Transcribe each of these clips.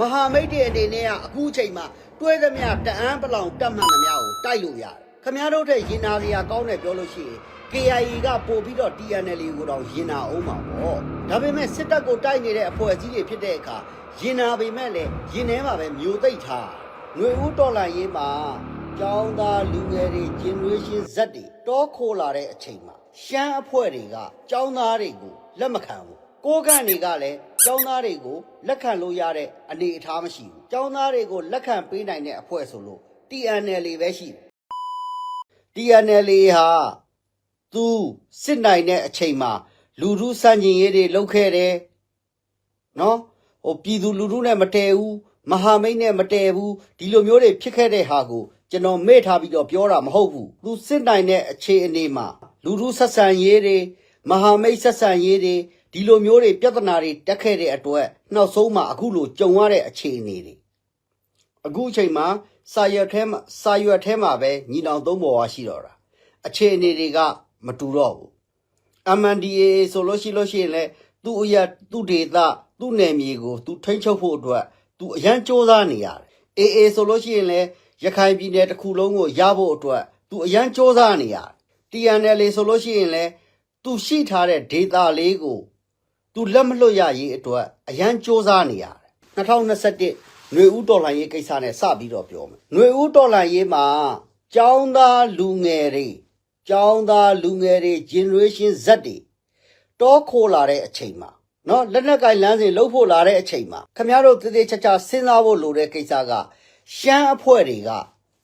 မဟာမိတ်တွေအနေနဲ့ကအခုချိန်မှာတွဲသမျှတအန်းပလောင်တက်မှန်သမျှကိုတိုက်လို့ရတယ်ခမရတို့တဲ့ရင်နာစရာကောင်းတယ်ပြောလို့ရှိရင် KIA ကပို့ပြီးတော့ TNL ကိုတော့ရင်နာအောင်ပါပေါ့ဒါပေမဲ့စစ်တပ်ကိုတိုက်နေတဲ့အဖွဲ့အစည်းတွေဖြစ်တဲ့အခါရင်နာပေမဲ့လည်းရင်ထဲမှာပဲမျိုးသိပ်ထားຫນွေဦးတော်လှန်ရေးမှာကျောင်းသားလူငယ်တွေ generation Z တွေတောခိုးလာတဲ့အချိန်မှာရှမ်းအဖွဲ့တွေကကျောင်းသားတွေကိုလက်မခံဘူး ကိုးကန့်တွေကလည်းကျောင်းသားတွေကိုလက်ခံလို့ရတဲ့အနေအထားမရှိဘူးကျောင်းသားတွေကိုလက်ခံပေးနိုင်တဲ့အဖွဲ့ဆိုလို့ TNL ပဲရှိတယ် TNL ဟာသူစစ်နိုင်တဲ့အချိန်မှာ လူထုစန့်ကျင်ရေးတွေလုပ်ခဲ့တယ်နော်ဟိုပြည်သူလူထုနဲ့မတည့်ဘူးမဟာမိတ်နဲ့မတည့်ဘူးဒီလိုမျိုးတွေဖြစ်ခဲ့တဲ့ဟာကိုကျွန်တော်မေ့ထားပြီးတော့ပြောတာမဟုတ်ဘူးသူစစ်နိုင်တဲ့အခြေအနေမှာလူထုဆက်ဆံရေးတွေမဟာမိတ်ဆက်ဆံရေးတွေ ဒီလိုမျိုးတွေပြဿနာတွေတက်ခဲ့တဲ့အတွက်နောက်ဆုံးမှာအခုလိုကြုံရတဲ့အခြေအနေတွေ အခုအချိန်မှာစာရွက်ထဲမှာစာရွက်ထဲမှာပဲညီနောင်သုံးပေါ်ဝါရှိတော့တာအခြေအနေတွေကမတူတော့ဘူး MNDAA ဆိုလို့ရှိလို့ရှိရင်လည်းသူ့အရာသူ့ဒေသသူ့နယ်မြေကိုသူထိန်းချုပ်ဖို့အတွက်သူအရန်စ조사နေရတယ် AA ဆိုလို့ရှိရင်လည်းရခိုင်ပြည်နယ်တစ်ခုလုံးကိုရဖို့အတွက်သူအရန်စ조사နေရတယ် TNL ဆိုလို့ရှိရင်လည်းသူရှိထားတဲ့ဒေသလေးကို သူလက်မလွတ်ရရေးအတွက်အရန်စ조사နေရတယ်2021ຫນွေဦးတော်လှန်ရေးကိစ္စနဲ့စပြီးတော့ပြောမယ်ຫນွေဦးတော်လှန်ရေးမှာကျောင်းသားလူငယ်တွေကျောင်းသားလူငယ်တွေ generation Z တွေတောခိုလာတဲ့အချိန်မှာနော်လက်နက်ကင်လမ်းစဉ်လှုပ်ဖို့လာတဲ့အချိန်မှာခမရတို့တည်တည်ချာချာစဉ်းစားဖို့လိုတဲ့ကိစ္စကရှမ်းအဖွဲ့တွေက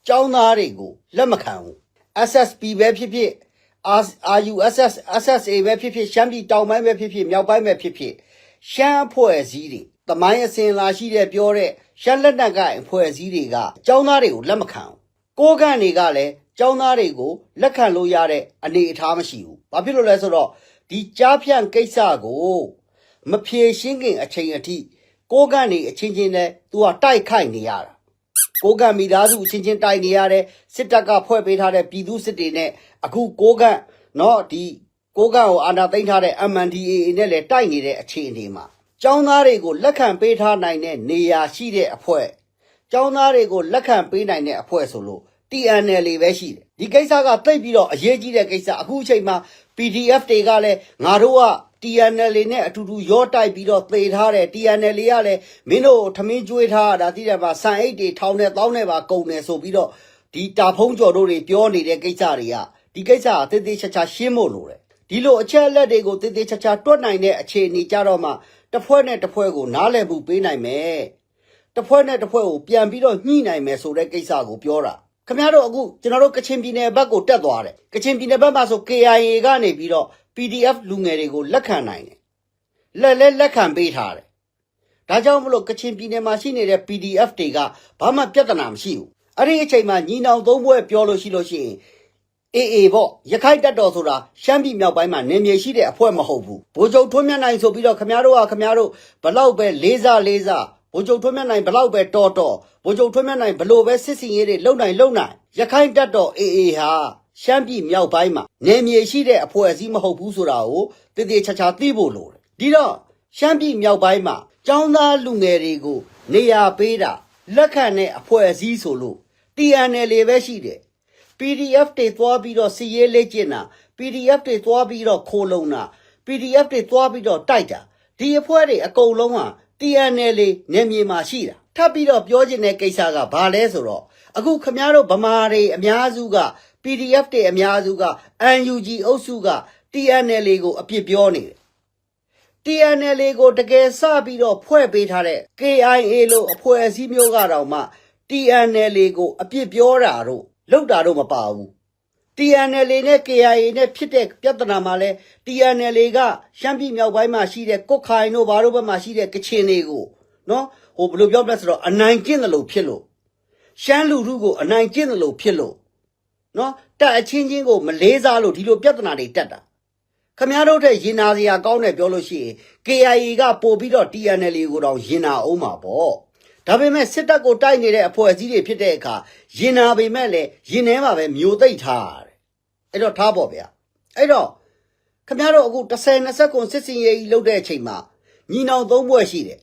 ကျောင်းသားတွေကိုလက်မခံဘူး SSP ပဲဖြစ်ဖြစ် RUSS SSA ပဲဖြစ်ဖြစ်ရှမ်းပြည်တောင်ပိုင်းပဲဖြစ်ဖြစ်မြောက်ပိုင်းပဲဖြစ်ဖြစ်ရှမ်းအဖွဲ့အစည်းတွေတမိုင်းအစဉ်လာရှိတဲ့ပြောတဲ့ရှမ်းလက်နက်ကင်အဖွဲ့အစည်းတွေကចောင်းသားတွေကိုလက်မခံဘူးကိုးကန့်တွေကလည်းចောင်းသားတွေကိုလက်ခံလို့ရတဲ့အနေအထားမရှိဘူးဘာဖြစ်လို့လဲဆိုတော့ဒီကြားဖြန့်ကိစ္စကိုမဖြေရှင်းခင်အချိန်အထိကိုးကန့်တွေအချင်းချင်းနဲ့သူကတိုက်ခိုက်နေရတာ ကိုကံမိသားစုအချင်းချင်းတိုက်နေရတဲ့စစ်တပ်ကဖွဲ့ပေးထားတဲ့ပြည်သူစစ်တွေနဲ့အခုကိုကံနော်ဒီကိုကံကိုအာဏာသိမ်းထားတဲ့ MNDAA နဲ့လည်းတိုက်နေတဲ့အခြေအနေမှာကျောင်းသားတွေကိုလက်ခံပေးထားနိုင်တဲ့နေရာရှိတဲ့အဖွဲ့ကျောင်းသားတွေကိုလက်ခံပေးနိုင်တဲ့အဖွဲ့ဆိုလို့ TNL ပဲရှိတယ်ဒီကိစ္စကတိတ်ပြီးတော့အရေးကြီးတဲ့ကိစ္စအခုအချိန်မှာ PDF တွေကလည်းငါတို့က TNL နဲ့အတူတူရောတိုက်ပြီးတော့သေထားတယ် TNL ကလည်းမင်းတို့ထမင်းကျွေးထားတာသိတယ်ပါဆန်အိတ်တွေထောင်းနဲ့တောင်းနဲ့ပါကုန်တယ်ဆိုပြီးတော့ဒီတာဖုံးကျော်တို့တွေပြောနေတဲ့ကိစ္စတွေကဒီကိစ္စကတေးသေးချာချာရှင်းဖို့လိုတယ်ဒီလိုအချက်အလက်တွေကိုတေးသေးချာချာတွက်နိုင်တဲ့အခြေအနေကြတော့မှတစ်ဖွဲ့နဲ့တစ်ဖွဲ့ကိုနားလည်မှုပေးနိုင်မယ်တစ်ဖွဲ့နဲ့တစ်ဖွဲ့ကိုပြန်ပြီးတော့ညှိနိုင်မယ်ဆိုတဲ့ကိစ္စကိုပြောတာ ခင်ဗျားတို့အခုကျွန်တော်တို့ကချင်ပြည်နယ်ဘက်ကိုတက်သွားတယ်ကချင်ပြည်နယ်ဘက်မှာဆို KIA ကနေပြီးတော့ PDF လူငယ်တွေကိုလက်ခံနိုင်တယ်လက်လက်လက်ခံပေးထားတယ်ဒါကြောင့်မလို့ကချင်ပြည်နယ်မှာရှိနေတဲ့ PDF တွေကဘာမှပြဿနာမရှိဘူးအဲ့ဒီအချိန်မှာညီနောင်သုံးဘွဲပြောလို့ရှိလို့ရှိရင်အေးအေးပေါ့ရခိုင်တပ်တော်ဆိုတာရှမ်းပြည်မြောက်ပိုင်းမှာနေမြေရှိတဲ့အဖွဲ့မဟုတ်ဘူးဗိုလ်ချုပ်ထွန်းမြတ်နိုင်ဆိုပြီးတော့ခမားတို့ကခမားတို့ဘလောက်ပဲလေးစားလေးစား ဗိုလ်ချုပ်ထွန်းမြတ်နိုင်ဘလောက်ပဲတော်တော်ဗိုလ်ချုပ်ထွန်းမြတ်နိုင်ဘလို့ပဲစစ်စင်ရေးတွေလုံနိုင်လုံနိုင်ရခိုင်တပ်တော်အေးအေးဟာရှမ်းပြည်မြောက်ပိုင်းမှာနေမြေရှိတဲ့အဖွဲ့အစည်းမဟုတ်ဘူးဆိုတာကိုတည်တည်ချာချာသိဖို့လိုတယ်ဒီတော့ရှမ်းပြည်မြောက်ပိုင်းမှာចောင်းသားလူငယ်တွေကို နေရာပေးတာလက်ခံတဲ့အဖွဲ့အစည်းဆိုလို့ TNL ပဲရှိတယ် PDF တွေသွားပြီးတော့စီရေးလေ့ကျင့်တာ PDF တွေသွားပြီးတော့ခိုးလုံတာ PDF တွေသွားပြီးတော့တိုက်တာဒီအဖွဲ့တွေအကုန်လုံးဟာ TNL နေမြေမှာရှိတာထပ်ပြီးတော့ပြောချင်တဲ့ကိစ္စကဘာလဲဆိုတော့အခုခမားတို့ဗမာတွေအများစုက PDF တွေအများစုက UNG အုပ်စုက TNL ကိုအပြစ်ပြောနေတယ် TNL ကိုတကယ်စပြီးတော့ဖွဲ့ပေးထားတဲ့ KIA လို့အဖွဲ့အစည်းမျိုးကတော့မှ TNL ကိုအပြစ်ပြောတာတော့လောက်တာတော့မပါဘူး TNL နဲ့ KIA နဲ့ဖြစ်တဲ့ပြဿနာမှာလဲ TNL ကရှမ်းပြည်မြောက်ပိုင်းမှာရှိတဲ့ကုတ်ခိုင်တို့ဘာတို့ဘက်မှာရှိတဲ့ကချင်တွေကိုနော်ဟိုဘယ်လိုပြောပြလဲဆိုတော့အနိုင်ကျင့်တယ်လို့ဖြစ်လို့ရှမ်းလူထုကိုအနိုင်ကျင့်တယ်လို့ဖြစ်လို့နော်တက်အချင်းချင်းကိုမလေးစားလို့ဒီလိုပြဿနာတွေတက်တာခမရတို့တဲ့ရင်နာစရာကောင်းတယ်ပြောလို့ရှိရင် KIA ကပို့ပြီးတော့ TNL ကိုတော့ရင်နာအောင်မှာပေါ့ဒါပေမဲ့စစ်တပ်ကိုတိုက်နေတဲ့အဖွဲ့အစည်းတွေဖြစ်တဲ့အခါရင်နာပေမဲ့လည်းရင်ထဲမှာပဲမျိုးသိပ်ထားရတယ် အဲ့တော့ထားပေါ့ဗျာအဲ့တော့ခမရတို့အခု30 20ကွန်စစ်စင်ရေးကြီးလုပ်တဲ့အချိန်မှာညီနောင်သုံးဘွဲ့ရှိတယ်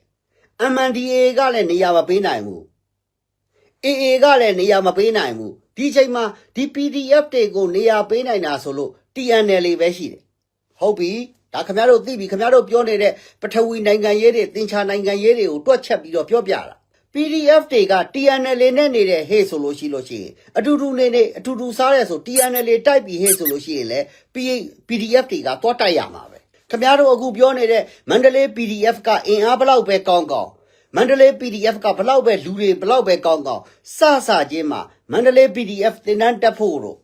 MNDA ကလည်းနေရာမပေးနိုင်ဘူး AA ကလည်းနေရာမပေးနိုင်ဘူးဒီချိန်မှာဒီ PDF တွေကိုနေရာပေးနိုင်တာဆိုလို့ TNL ပဲရှိတယ်ဟုတ်ပြီဒါခင်ဗျားတို့သိပြီခင်ဗျားတို့ပြောနေတဲ့ပထဝီနိုင်ငံရေးတွေတင်ချာနိုင်ငံရေးတွေကိုတွက်ချက်ပြီးတော့ပြောပြတာ PDF တွေက TNL နဲ့နေတဲ့ဟေ့ဆိုလို့ရှိလို့ရှိရင်အတူတူနေနေအတူတူစားရဲဆို TNL တိုက်ပြီးဟေ့ဆိုလို့ရှိရင်လည်း PDF တွေကတွတ်တိုက်ရမှာပဲခင်ဗျားတို့အခုပြောနေတဲ့မန္တလေး PDF ကအင်အားဘလောက်ပဲကောင်းကောင်းမန္တလေး PDF ကဘလောက်ပဲလူတွေဘလောက်ပဲကောင်းကောင်းစစချင်းမှာမန္တလေး PDF တင်တန်းတက်ဖို့တော့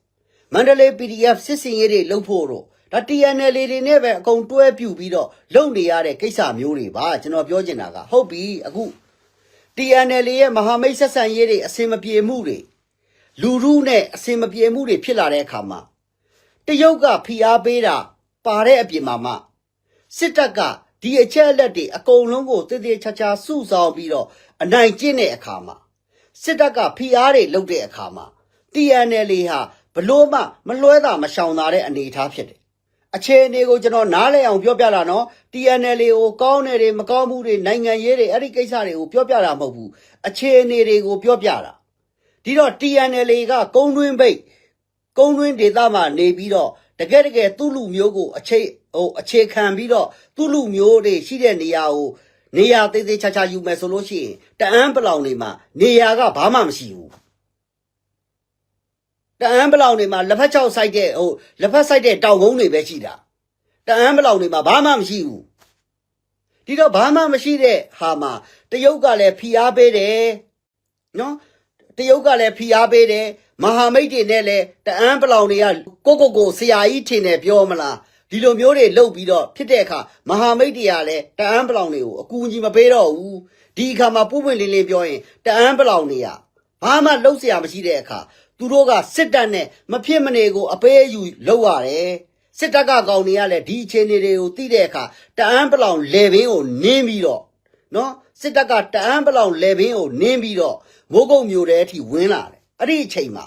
မန္တလေး PDF စစ်စင်ရေးတွေလုပ်ဖို့တော့ဒါ TNL တွေနဲ့ပဲအကုန်တွဲပြူပြီးတော့လုပ်နေရတဲ့ကိစ္စမျိုးတွေပါကျွန်တော်ပြောချင်တာကဟုတ်ပြီအခု TNL ရဲ့မဟာမိတ်ဆက်ဆံရေးတွေအစင်မပြေမှုတွေလူရုနဲ့အစင်မပြေမှုတွေဖြစ်လာတဲ့အခါမှာတရုတ်ကဖိအားပေးတာပါတဲ့အပြင်မှာမှစစ်တပ်ကဒီအချက်အလက်တွေအကုန်လုံးကိုတည်တည်ချာချာစုဆောင်ပြီးတော့အနိုင်ကျင့်တဲ့အခါမှာစစ်တပ်ကဖိအားတွေလုပ်တဲ့အခါမှာ TNL ဟာဘလို့မှမလွှဲတာမရှောင်တာတဲ့အနေအထားဖြစ်တယ် အခြေအနေကိုကျွန်တော်နားလည်အောင်ပြောပြတာနော် TNL ကိုကောင်းတယ်တွေမကောင်းမှုတွေနိုင်ငံရေးတွေအဲ့ဒီကိစ္စတွေကိုပြောပြတာမဟုတ်ဘူးအခြေအနေတွေကိုပြောပြတာဒီတော့ TNL ကကုန်းတွင်းပိတ်ကုန်းတွင်းဒေသမှာနေပြီးတော့တကယ်တကယ်သူ့လူမျိုးကိုအခြေဟိုအခြေခံပြီးတော့သူ့လူမျိုးတွေရှိတဲ့နေရာကိုနေရာသေးသေးချာချာယူမယ်ဆိုလို့ရှိရင်တအန်းပလောင်တွေမှာနေရာကဘာမှမရှိဘူး တအန်းပလောင်တွေမှာလက်ဖက်ချောက်ဆိုင်တဲ့ဟိုလက်ဖက်ဆိုင်တဲ့တောင်ကုန်းတွေပဲရှိတာတအန်းပလောင်တွေမှာဘာမှမရှိဘူးဒီတော့ဘာမှမရှိတဲ့ဟာမှာတရုတ်ကလည်းဖိအားပေးတယ်နော်တရုတ်ကလည်းဖိအားပေးတယ်မဟာမိတ်တွေနဲ့လည်းတအန်းပလောင်တွေကကိုကိုကိုဆရာကြီးထင်တယ်ပြောမလားဒီလိုမျိုးတွေလုပ်ပြီးတော့ဖြစ်တဲ့အခါမဟာမိတ်တွေကလည်းတအန်းပလောင်တွေကိုအကူအညီမပေးတော့ဘူးဒီအခါမှာပုပ်ပွင့်လင်းလင်းပြောရင်တအန်းပလောင်တွေကဘာမှလုပ်เสียမရှိတဲ့အခါ သူတို့ကစစ်တပ်နဲ့မဖြစ်မနေကိုအပေးအယူလုပ်ရတယ်စစ်တပ်ကကောင်တွေကလည်းဒီအခြေအနေတွေကိုသိတဲ့အခါတအန်းပလောင်လေဘင်းကိုနင်းပြီးတော့နော်စစ်တပ်ကတအန်းပလောင်လေဘင်းကိုနင်းပြီးတော့မိုးကုတ်မျိုးတဲ့အထိဝင်လာတယ်အဲ့ဒီအချိန်မှာ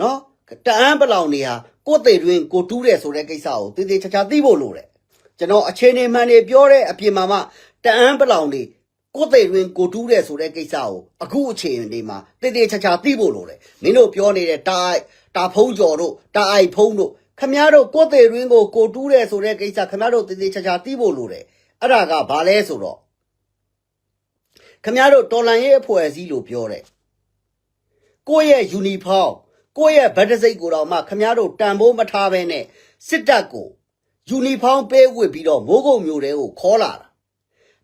နော်တအန်းပလောင်တွေဟာကိုယ်သေးတွင်ကိုတူးတယ်ဆိုတဲ့ကိစ္စကိုသေသေးချာချာသိဖို့လိုတယ်ကျွန်တော်အခြေအနေမှန်တွေပြောတဲ့အပြင်မှာမှတအန်းပလောင်တွေ ကိုယ်သေးတွင်ကိုတူးတယ်ဆိုတဲ့ကိစ္စကိုအခုအခြေအနေမှာသေသေးချာချာသိဖို့လိုတယ်မင်းတို့ပြောနေတဲ့တာအိုက်တာဖုံးကျော်တို့တာအိုက်ဖုံးတို့ခမည်းတော်ကိုယ်သေးတွင်ကိုကိုတူးတယ်ဆိုတဲ့ကိစ္စခမည်းတော်သေသေးချာချာသိဖို့လိုတယ်အဲ့ဒါကဘာလဲဆိုတော့ခမည်းတော်တော်လန်ရဲ့အဖွဲ့အစည်းလို့ပြောတယ်ကိုယ့်ရဲ့ယူနီဖောင်းကိုယ့်ရဲ့ဗတ်တစိတ်ကိုတော့မှခမားတို့တန်ဖိုးမထားဘဲနဲ့စစ်တပ်ကိုယူနီဖောင်းပေးဝစ်ပြီးတော့မိုးကုတ်မျိုးတွေကိုခေါ်လာတာ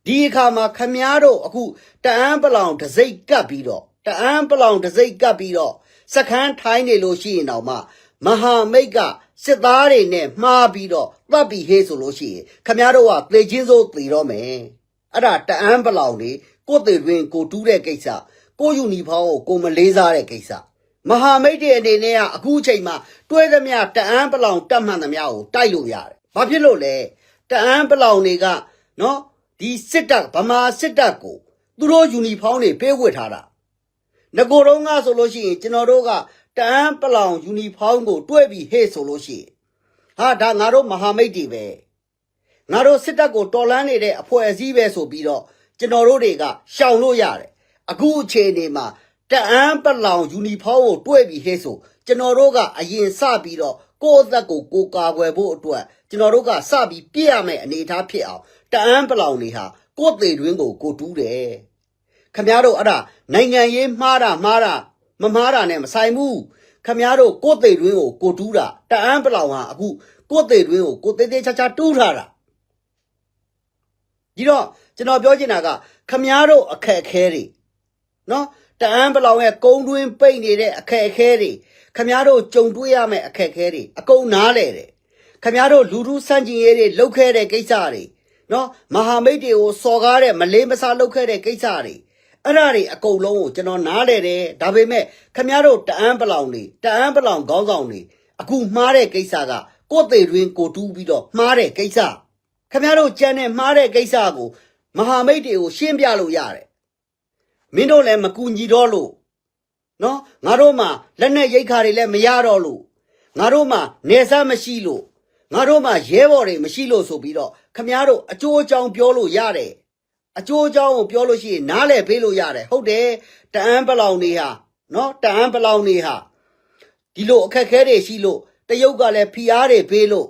ဒီအခါမှာခမားတို့အခုတအန်းပလောင်တစိတ်ကပ်ပြီးတော့တအန်းပလောင်တစိတ်ကပ်ပြီးတော့စခန်းထိုင်းနေလို့ရှိရင်တော့မှမဟာမိတ်ကစစ်သားတွေနဲ့မှားပြီးတော့တပ်ပြီးဟေးဆိုလို့ရှိရင်ခမားတို့ကသေချင်းစိုးသေတော့မယ်အဲ့ဒါတအန်းပလောင်တွေကိုယ်သေးတွင်ကိုတူးတဲ့ကိစ္စကိုယူနီဖောင်းကိုကိုမလေးစားတဲ့ကိစ္စမဟာမိတ်တွေအနေနဲ့ကအခုအချိန်မှာတွဲသမျှတအန်းပလောင်တက်မှန်သမျှကိုတိုက်လို့ရတယ်။ဘာဖြစ်လို့လဲတအန်းပလောင်တွေကနော် ဒီစစ်တပ်ဗမာစစ်တပ်ကိုသူတို့ယူနီဖောင်းတွေပေးဝတ်ထားတာ။ငကိုယ်တော့ကဆိုလို့ရှိရင်ကျွန်တော်တို့ကတအန်းပလောင်ယူနီဖောင်းကိုတွဲပြီးဟဲ့ဆိုလို့ရှိရင်ဟာဒါငါတို့မဟာမိတ်တွေပဲငါတို့စစ်တပ်ကိုတော်လန်းနေတဲ့အဖွဲ့အစည်းပဲဆိုပြီးတော့ကျွန်တော်တို့တွေကရှောင်လို့ရတယ်အခုအခြေအနေမှာတအန်းပလောင်ယူနီဖောင်းကိုတွဲပြီးဟဲ့ဆိုကျွန်တော်တို့ကအရင်စပြီးတော့ကိုယ့်အသက်ကိုကိုယ်ကာကွယ်ဖို့အတွက်ကျွန်တော်တို့ကစပြီးပြည့်ရမယ့်အနေအထားဖြစ်အောင် တအန်းပလောင်တွေဟာကိုယ့်သေးတွင်းကိုကိုတူးတယ်ခမည်းတော်အဲ့ဒါနိုင်ငံရေးမှားတာမှားတာမမှားတာနဲ့မဆိုင်ဘူးခမည်းတော်ကိုယ့်သေးတွင်းကိုကိုတူးတာတအန်းပလောင်ဟာအခုကိုယ့်သေးတွင်းကိုကိုသေးသေးချာချာတူးထားတာဒီတော့ကျွန်တော်ပြောချင်တာကခမားတို့အခက်အခဲတွေနော်တအန်းပလောင်ရဲ့ကုန်းတွင်းပိတ်နေတဲ့အခက်အခဲတွေခမားတို့ကြုံတွေ့ရမယ့်အခက်အခဲတွေအကုန်နားလဲတယ်ခမားတို့လူထုစန့်ကျင်ရေးတွေလှုပ်ခဲတဲ့ကိစ္စတွေ နော်မဟာမိတ်တွေကိုစော်ကားတဲ့မလေးမစားလှုပ်ခဲတဲ့ကိစ္စတွေအဲ့ဒါတွေအကုန်လုံးကိုကျွန်တော်နားလဲတယ်ဒါပေမဲ့ခမားတို့တအန်းပလောင်တွေတအန်းပလောင်ခေါင်းဆောင်တွေအခုမှားတဲ့ကိစ္စကကိုယ့်သေးတွင်ကိုတူးပြီးတော့မှားတဲ့ကိစ္စခင်ဗျားတို့ကြမ်းနဲ့မှားတဲ့ကိစ္စကိုမဟာမိတ်တွေကိုရှင်းပြလို့ရတယ်မင်းတို့လည်းမကူညီတော့လို့နော်ငါတို့မှလက်နဲ့ရိတ်ခါတွေလည်းမရတော့လို့ငါတို့မှနေစားမရှိလို့ငါတို့မှရဲဘော်တွေမရှိလို့ဆိုပြီးတော့ ခင်ဗျားတို့အကျိုးအကြောင်းပြောလို့ရတယ်အကျိုးအကြောင်းကိုပြောလို့ရှိရင်နားလည်ပေးလို့ရတယ်ဟုတ်တယ်တအန်းပလောင်နေဟာနော်တအန်းပလောင်နေဟာဒီလိုအခက်အခဲတွေရှိလို့တရုတ်ကလည်းဖိအားတွေပေးလို့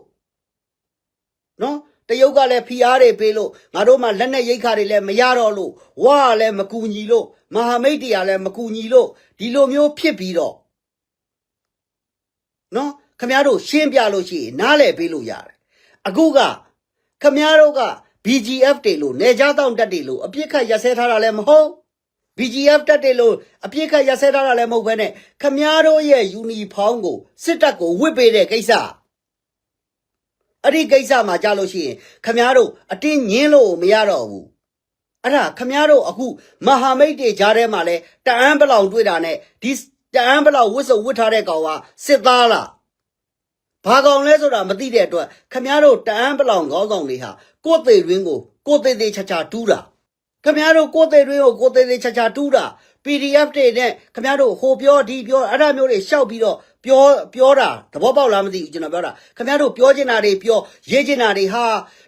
နော်တရုတ်ကလည်းဖိအားတွေပေးလို့ငါတို့မှလက်နဲ့ရိတ်ခါတွေလည်းမရတော့လို့ဝါကလည်းမကူညီလို့မဟာမိတ်တရားလည်းမကူညီလို့ဒီလိုမျိုးဖြစ်ပြီးတော့နော်ခမရတို့ရှင်းပြလို့ရှိရင်နားလည်ပေးလို့ရတယ်အခုက ခမရတို့က BGF တွေလို့နေကြတောင့်တက်တွေလို့အပြစ်ခတ်ရစဲထားတာလည်းမဟုတ် BGF တက်တယ်လို့အပြစ်ခတ်ရစဲထားတာလည်းမဟုတ်ဘဲနဲ့ခမားတို့ရဲ့ယူနီဖောင်းကိုစစ်တပ်ကိုဝစ်ပေးတဲ့ကိစ္စအဲ့ဒီကိစ္စမှာကြားလို့ရှိရင်ခမားတို့အတင်းညင်းလို့မရတော့ဘူးအဲ့ဒါခမားတို့အခုမဟာမိတ်တွေကြားထဲမှာလဲတအန်းပလောင်တွေ့တာနဲ့ဒီတအန်းပလောင်ဝစ်စုံဝစ်ထားတဲ့ကောင်ကစစ်သားလား ဘာကောင်လဲဆိုတာမသိတဲ့အတွက်ခမားတို့တအန်းပလောင်ခေါင်းဆောင်တွေဟာကိုယ်သေးရင်းကိုကိုယ်သေးသေးချာချာတူးတာခမရတို့ကိုယ်သေးတွေကိုကိုယ်သေးသေးချာချာတူးတာ PDF တွေနဲ့ခမရတို့ဟိုပြောဒီပြောအဲ့ဒါမျိုးတွေရှောက်ပြီးတော့ပြောပြောတာသဘောပေါက်လားမသိဘူးကျွန်တော်ပြောတာခမရတို့ပြောချင်တာတွေပြောရေးချင်တာတွေဟာ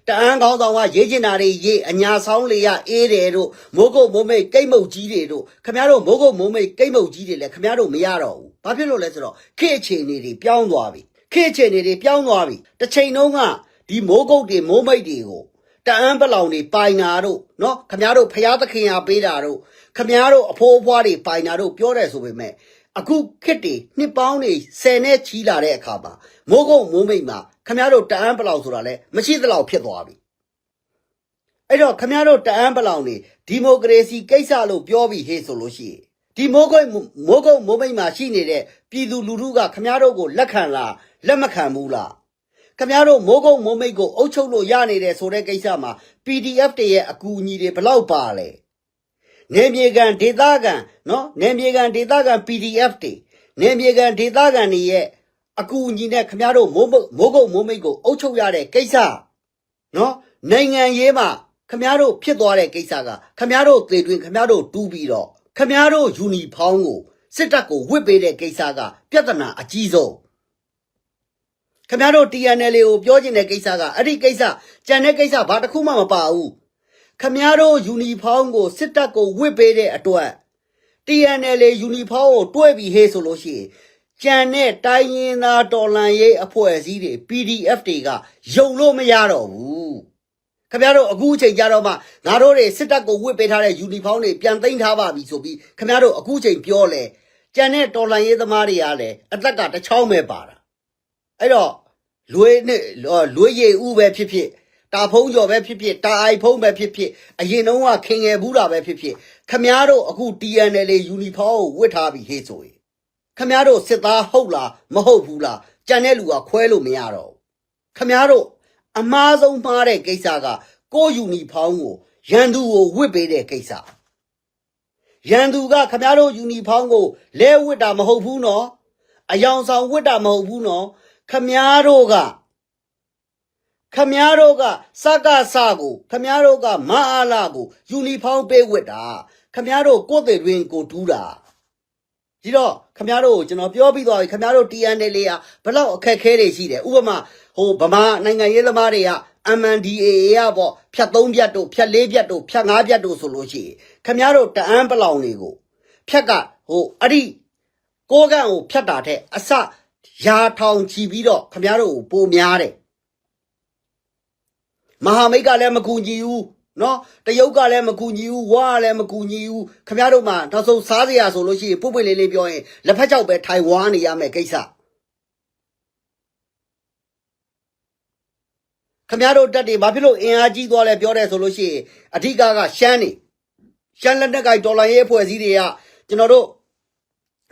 တအန်းကောင်းဆောင်ကရေးချင်တာတွေရေးအညာဆောင်လေရအေးတယ်တို့မိုးကုတ်မိုးမိတ်ကိတ်မုတ်ကြီးတွေတို့ခမရတို့မိုးကုတ်မိုးမိတ်ကိတ်မုတ်ကြီးတွေလည်းခမရတို့မရတော့ဘူးဘာဖြစ်လို့လဲဆိုတော့ခေတ်အခြေအနေတွေပြောင်းသွားပြီ ခေတ်အခြေအနေတွေပြောင်းသွားပြီတစ်ချိန်လုံးကဒီမိုးကုတ်တွေမိုးမိတ်တွေကိုတအန်းပလောင်တွေပိုင်တာတို့နော်ခမားတို့ဖျားသခင်ဟာပေးတာတို့ခမားတို့အဖိုးအဖွားတွေပိုင်တာတို့ပြောတယ်ဆိုပေမဲ့အခုခစ်တွေနှစ်ပေါင်းတွေဆယ်နဲ့ချီလာတဲ့အခါမှာမိုးကုတ်မိုးမိတ်မှာခမားတို့တအန်းပလောင်ဆိုတာလဲမရှိသလောက်ဖြစ်သွားပြီအဲ့တော့ခမားတို့တအန်းပလောင်တွေဒီမိုကရေစီကိစ္စလို့ပြောပြီးဟေးဆိုလို့ရှိရင် ဒီမိုးကုတ်မိုးကုတ်မိုးမိတ်မှာရှိနေတဲ့ပြည်သူလူထုကခမားတို့ကိုလက်ခံလားလက်မခံဘူးလားခမရတို့မိုးကုတ်မိုးမိတ်ကိုအုပ်ချုပ်လို့ရနေတယ်ဆိုတဲ့ကိစ္စမှာ PDF တွေရဲ့အကူအညီတွေဘလောက်ပါလဲနေမြေကန်ဒေသကန်နော်နေမြေကန်ဒေသကန် PDF တွေနေမြေကန်ဒေသကန်တွေရဲ့အကူအညီနဲ့ခမရတို့မိုးမုတ်မိုးကုတ်မိုးမိတ်ကိုအုပ်ချုပ်ရတဲ့ကိစ္စနော်နိုင်ငံရေးမှာခမရတို့ဖြစ်သွားတဲ့ကိစ္စကခမရတို့သေတွင်ခမရတို့တူးပြီးတော့ ခမရတို့ယူနီဖောင်းကိုစစ်တပ်ကိုဝစ်ပေးတဲ့ကိစ္စက ပြဿနာအကြီးဆုံးခင်ဗျားတို့ TNL ကိုပြောချင်တဲ့ကိစ္စကအဲ့ဒီကိစ္စကြံတဲ့ကိစ္စဘာတစ်ခုမှမပါဘူးခင်ဗျားတို့ယူနီဖောင်းကိုစစ်တပ်ကိုဝစ်ပေးတဲ့အတွက် TNL ယူနီဖောင်းကိုတွဲပြီးဟေးဆိုလို့ရှိရင်ကြံတဲ့တိုင်းရင်းသားတော်လှန်ရေးအဖွဲ့အစည်းတွေ PDF တွေကယုံလို့မရတော့ဘူး ခင်ဗျားတို့အခုအချိန်ကြတော့မှငါတို့တွေစစ်တပ်ကိုဝစ်ပေးထားတဲ့ယူနီဖောင်းတွေပြန်သိမ်းထားပါပြီဆိုပြီးခင်ဗျားတို့အခုအချိန်ပြောလဲကြံတဲ့တော်လှန်ရေးသမားတွေကလည်းအသက်ကတစ်ချောင်းပဲပါတာအဲ့တော့လွေနဲ့လွေရည်ဥပဲဖြစ်ဖြစ်တာဖုံးကျော်ပဲဖြစ်ဖြစ်တာအိုင်ဖုံးပဲဖြစ်ဖြစ်အရင်တုန်းကခင်ငယ်ဘူးတာပဲဖြစ်ဖြစ်ခမားတို့အခု TNL ယူနီဖောင်းကိုဝတ်ထားပြီးဟေးဆိုရင်ခမားတို့စစ်သားဟုတ်လားမဟုတ်ဘူးလားကြံတဲ့လူကခွဲလို့မရတော့ဘူးခမားတို့ အမားဆုံးမှားတဲ့ကိစ္စကကိုယူနီဖောင်းကိုရန်သူကိုဝတ်ပေးတဲ့ကိစ္စရန်သူကခမားတို့ယူနီဖောင်းကိုလဲဝတ်တာမဟုတ်ဘူးနော်အယောင်ဆောင်ဝတ်တာမဟုတ်ဘူးနော်ခမားတို့ကခမားတို့ကစကစကိုခမားတို့ကမအားလာကိုယူနီဖောင်းပေးဝတ်တာခမားတို့ကိုယ်တည်တွင်ကိုတူးတာဒီတော့ခမားတို့ကိုကျွန်တော်ပြောပြီးသွားပြီခမားတို့ TNL လေးကဘလောက်အခက်ခဲတွေရှိတယ်ဥပမာ ဟိုဗမာနိုင်ငံရေးသမားတွေက MNDAA ရပေါ့ဖြတ်3ဖြတ်တို့ဖြတ်4ဖြတ်တို့ဖြတ်5ဖြတ်တို့ဆိုလို့ရှိရင်ခမားတို့တအန်းပလောင်တွေကိုဖြတ်ကဟိုအဲ့ဒီကိုကန့်ကိုဖြတ်တာတဲ့အစရာထောင်ချီပြီးတော့ခမည်းတော်ကိုပိုများတယ်မဟာမိတ်ကလည်းမကူညီဘူးနော်တရုတ်ကလည်းမကူညီဘူးဝါကလည်းမကူညီဘူးခမည်းတော်မှနောက်ဆုံးစားစရာဆိုလို့ရှိရင်ပုပ်ပွေလေးလေးပြောရင်လက်ဖက်ချောက်ပဲထိုင်ဝါနေရမယ်ကိစ္စ ခမည်းတော်တက်တွေဘာဖြစ်လို့အင်အားကြီးသွားလဲပြောတယ်ဆိုလို့ရှိရင်အဓိကကရှမ်းနေရှမ်းလက်နက်ကိုင်ဒေါ်လာရေးအဖွဲ့အစည်းတွေကကျွန်တော်တို့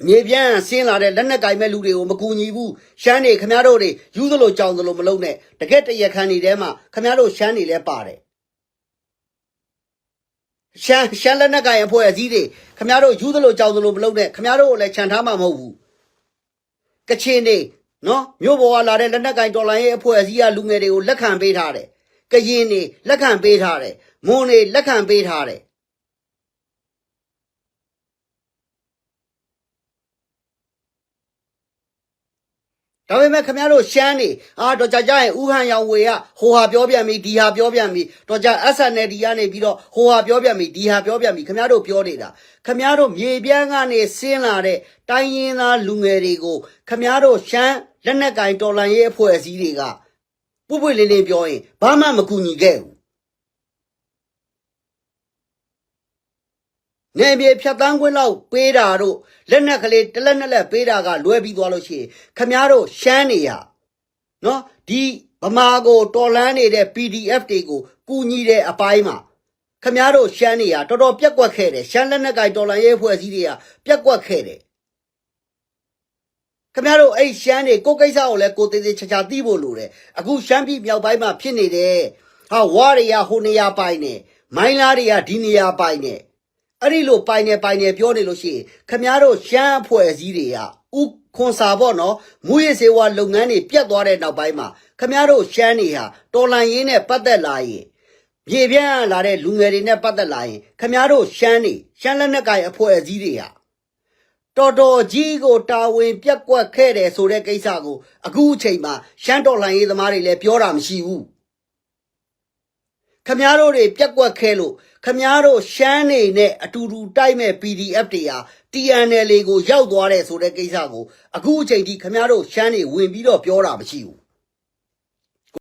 မြေပြန့်ဆင်းလာတဲ့လက်နက်ကင်မဲ့လူတွေကိုမကူညီဘူးရှမ်းနေခမားတို့တွေယူသလိုကြောင်သလိုမလုံးနဲ့တကက်တရခန်တွေထဲမှာခမားတို့ရှမ်းနေလဲပါတယ်ရှမ်းရှမ်းလက်နက်ကင်အဖွဲ့အစည်းတွေခမားတို့ယူသလိုကြောင်သလိုမလုံးနဲ့ခမားတို့ကိုလည်းခြံထားမှာမဟုတ်ဘူးကချင်တွေ နော်မြို့ပေါ်ကလာတဲ့လက်နက်ကင်တော်လိုင်းရဲ့အဖွဲ့အစည်းကလူငယ်တွေကိုလက်ခံပေးထားတယ်ကရင်တွေလက်ခံပေးထားတယ်မွန်တွေလက်ခံပေးထားတယ်ဒဒါပေမဲ့ခင်ဗျားတို့ရှမ်းနေအာတော့ကြာကြာရင်ဥဟန်ရောင်ဝေကဟိုဟာပြောပြန်ပြီဒီဟာပြောပြန်ပြီတော့ကြာ SNL ကနေပြီးတော့ဟိုဟာပြောပြန်ပြီဒီဟာပြောပြန်ပြီခင်ဗျားတို့ပြောနေတာခင်ဗျားတို့မြေပြန်းကနေဆင်းလာတဲ့တိုင်းရင်းသားလူငယ်တွေကိုခင်ဗျားတို့ရှမ်း လက်နက်ကင်တော်လန်ရေးအဖွဲ့အစည်းတွေကပုပ်ပွေလေးလေးပြောရင်ဘာမှမကူညီခဲ့ဘူးနေပြေဖြတ်တန်းခွင့်လောက်ပေးတာတို့လက်နက်ကလေးတစ်လက်နှစ်လက်ပေးတာကလွဲပြီးသွားလို့ရှိရင်ခမားတို့ရှမ်းနေရနော်ဒီဗမာကိုတော်လန်းနေတဲ့ PDF တွေကိုကူညီတဲ့အပိုင်းမှာခမားတို့ရှမ်းနေရတော်တော်ပြက်ကွက်ခဲ့တယ်ရှမ်းလက်နက်ကင်တော်လန်းရေးဖွဲ့စည်းတွေကပြက်ကွက်ခဲ့တယ် ခမားတို့အဲ့ရှမ်းတွေကိုကိစ္စကိုလည်းကိုသေးသေးချာချာသိဖို့လိုတယ်အခုရှမ်းပြည်မြောက်ပိုင်းမှာဖြစ်နေတယ်ဟာဝါရီယာဟိုနေရာပိုင်းနေမိုင်းလားတွေကဒီနေရာပိုင်းနေအဲ့ဒီလိုပိုင်နေပိုင်နေပြောနေလို့ရှိရင်ခမားတို့ရှမ်းအဖွဲ့အစည်းတွေကဥခွန်စာပေါ့နော်မူရစေဝါလုပ်ငန်းတွေပြတ်သွားတဲ့နောက်ပိုင်းမှာခမားတို့ရှမ်းတွေဟာတော်လန်ရင်းနဲ့ပတ်သက်လာရင်မြေပြန့်လာတဲ့လူငယ်တွေနဲ့ပတ်သက်လာရင်ခမားတို့ရှမ်းတွေရှမ်းလက်နက်ကိုင်အဖွဲ့အစည်းတွေဟာ တော်တော်ကြီးကိုတာဝန်ပြက်ကွက်ခဲ့တယ်ဆိုတဲ့ကိစ္စကိုအခုအချိန်မှာရှမ်းတော်လှန်ရေးသမားတွေလည်းပြောတာမရှိဘူးခမားတို့တွေပြက်ကွက်ခဲလို့ခမားတို့ရှမ်းနေနဲ့အတူတူတိုက်မဲ့ PDF တွေဟာ TNL ကိုရောက်သွားတယ်ဆိုတဲ့ကိစ္စကိုအခုအချိန်ထိခမားတို့ရှမ်းနေဝင်ပြီးတော့ပြောတာမရှိဘူး